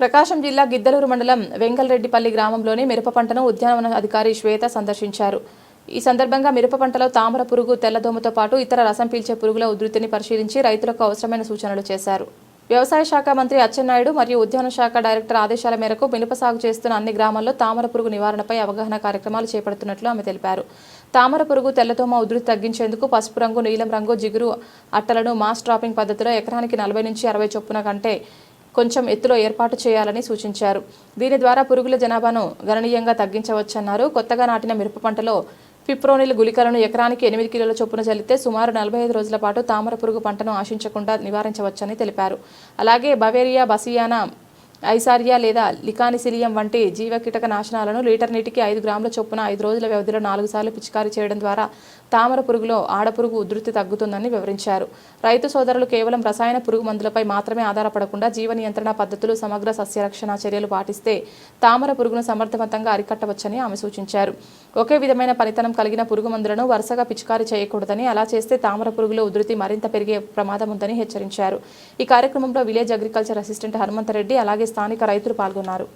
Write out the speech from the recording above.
ప్రకాశం జిల్లా గిద్దలూరు మండలం వెంగల్రెడ్డిపల్లి గ్రామంలోని మిరప పంటను ఉద్యానవన అధికారి శ్వేత సందర్శించారు. ఈ సందర్భంగా మిరప పంటలో తామర పురుగు తెల్లదోమతో పాటు ఇతర రసం పీల్చే పురుగుల ఉధృతిని పరిశీలించి రైతులకు అవసరమైన సూచనలు చేశారు. వ్యవసాయ శాఖ మంత్రి అచ్చెన్నాయుడు మరియు ఉద్యాన శాఖ డైరెక్టర్ ఆదేశాల మేరకు మినప సాగు చేస్తున్న అన్ని గ్రామాల్లో తామర పురుగు నివారణపై అవగాహన కార్యక్రమాలు చేపడుతున్నట్లు ఆమె తెలిపారు. తామర పురుగు తెల్లదోమ ఉధృతి తగ్గించేందుకు పసుపు రంగు నీలం రంగు జిగురు అట్టలను మాస్ డ్రాపింగ్ పద్ధతిలో ఎకరానికి నలభై నుంచి అరవై చొప్పున కంటే కొంచెం ఎత్తులో ఏర్పాటు చేయాలని సూచించారు. దీని ద్వారా పురుగుల జనాభాను గణనీయంగా తగ్గించవచ్చన్నారు. కొత్తగా నాటిన మిరప పంటలో పిప్రోనిల్ గుళికలను ఎకరానికి ఎనిమిది కిలోల చొప్పున చల్లితే సుమారు నలభై ఐదు రోజుల పాటు తామర పురుగు పంటను ఆశించకుండా నివారించవచ్చని తెలిపారు. అలాగే బవేరియా బసియానా ఐసారియా లేదా లికానిసిలియం వంటి జీవకీటక నాశనాలను లీటర్ నీటికి ఐదు గ్రాముల చొప్పున ఐదు రోజుల వ్యవధిలో నాలుగు సార్లు పిచికారీ చేయడం ద్వారా తామర పురుగులో ఆడపురుగు ఉధృతి తగ్గుతుందని వివరించారు. రైతు సోదరులు కేవలం రసాయన పురుగు మందులపై మాత్రమే ఆధారపడకుండా జీవ నియంత్రణ పద్ధతులు సమగ్ర సస్యరక్షణ చర్యలు పాటిస్తే తామర పురుగును సమర్థవంతంగా అరికట్టవచ్చని ఆమె సూచించారు. ఒకే విధమైన పనితనం కలిగిన పురుగు మందులను వరుసగా పిచికారీ చేయకూడదని అలా చేస్తే తామర పురుగుల ఉధృతి మరింత పెరిగే ప్రమాదం ఉందని హెచ్చరించారు. ఈ కార్యక్రమంలో విలేజ్ అగ్రికల్చర్ అసిస్టెంట్ హనుమంతరెడ్డి అలాగే స్థానిక రైతులు పాల్గొన్నారు